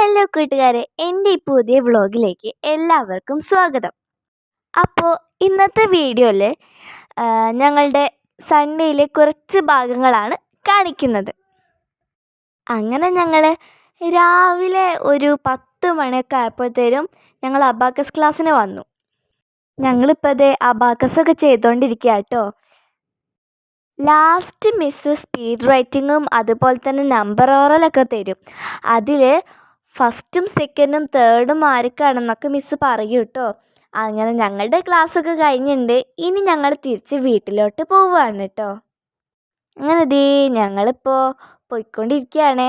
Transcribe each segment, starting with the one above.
Hello കൂട്ടുകാരെ എന്റെ ഈ പുതിയ വ്ളോഗിലേക്ക് എല്ലാവർക്കും സ്വാഗതം. അപ്പോൾ ഇന്നത്തെ വീഡിയോയിൽ ഞങ്ങളുടെ സൺഡേയിലെ കുറച്ച് ഭാഗങ്ങളാണ് കാണിക്കുന്നത്. അങ്ങനെ ഞങ്ങൾ രാവിലെ ഒരു പത്ത് മണിയൊക്കെ ആയപ്പോഴത്തേനും ഞങ്ങൾ അബാക്കസ് ക്ലാസ്സിന് വന്നു. ഞങ്ങളിപ്പോൾ അതേ അബാക്കസൊക്കെ ചെയ്തുകൊണ്ടിരിക്കുക കേട്ടോ ലാസ്റ്റ് മിസ്സ് സ്പീഡ് റൈറ്റിങ്ങും അതുപോലെ തന്നെ നമ്പർ ഓറലൊക്കെ തരും. അതിൽ ഫസ്റ്റും സെക്കൻഡും തേർഡും ആർക്കാണെന്നൊക്കെ മിസ്സ് പറയും കേട്ടോ. അങ്ങനെ ഞങ്ങളുടെ ക്ലാസ്സൊക്കെ കഴിഞ്ഞിട്ടുണ്ട് ഇനി ഞങ്ങൾ തിരിച്ച് വീട്ടിലോട്ട് പോവുകയാണ് കേട്ടോ. അങ്ങനെ ദേ ഞങ്ങളിപ്പോൾ പോയിക്കൊണ്ടിരിക്കുകയാണ്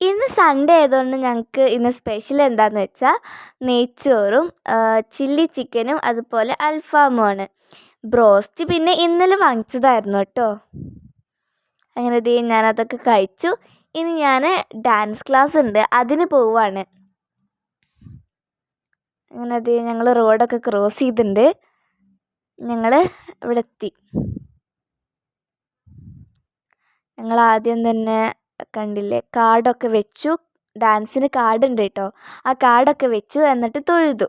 ഇന്ന് സൺഡേ ആയതുകൊണ്ട് ഞങ്ങൾക്ക് ഇന്ന് സ്പെഷ്യൽ എന്താണെന്ന് വെച്ചാൽ നെയ്ച്ചോറും ചില്ലി ചിക്കനും അതുപോലെ അൽഫാമുമാണ് ബ്രോസ്റ്റ് പിന്നെ ഇന്നലെ വാങ്ങിച്ചതായിരുന്നു കേട്ടോ. അങ്ങനെ ദേ ഞാനതൊക്കെ കഴിച്ചു. ഇനി ഞാൻ ഡാൻസ് ക്ലാസ് ഉണ്ട്. അതിന് പോവാണ്. അങ്ങനെ അത് ഞങ്ങൾ റോഡൊക്കെ ക്രോസ് ചെയ്തിട്ടുണ്ട് ഞങ്ങൾ ഇവിടെ എത്തി ഞങ്ങൾ ആദ്യം തന്നെ കണ്ടില്ലേ കാർഡൊക്കെ വെച്ചു. ഡാൻസിന് കാർഡുണ്ട് കേട്ടോ ആ കാർഡൊക്കെ വെച്ചു എന്നിട്ട് തൊഴുതു.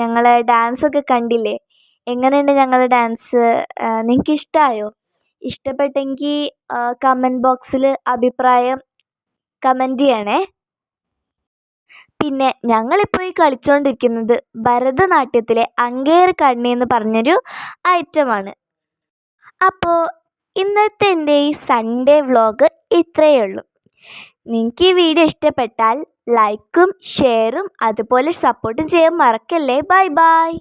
ഞങ്ങൾ ഡാൻസൊക്കെ കണ്ടില്ലേ? എങ്ങനെയുണ്ട് ഞങ്ങളുടെ ഡാൻസ് നിങ്ങൾക്ക് ഇഷ്ടമായോ ഇഷ്ടപ്പെട്ടെങ്കിൽ കമന്റ് ബോക്സിൽ അഭിപ്രായം കമന്റ് ചെയ്യണേ. പിന്നെ ഞങ്ങളിപ്പോൾ ഈ കളിച്ചുകൊണ്ടിരിക്കുന്നത് ഭരതനാട്യത്തിലെ അങ്കേര കണ്ണി എന്ന് പറഞ്ഞൊരു ഐറ്റമാണ് അപ്പോൾ ഇന്നത്തെ എന്റെ ഈ സൺഡേ വ്ളോഗ് ഇത്രയേ ഉള്ളൂ. നിങ്ങൾക്ക് ഈ വീഡിയോ ഇഷ്ടപ്പെട്ടാൽ ലൈക്കും ഷെയറും അതുപോലെ സപ്പോർട്ടും ചെയ്യാൻ മറക്കല്ലേ? Bye bye.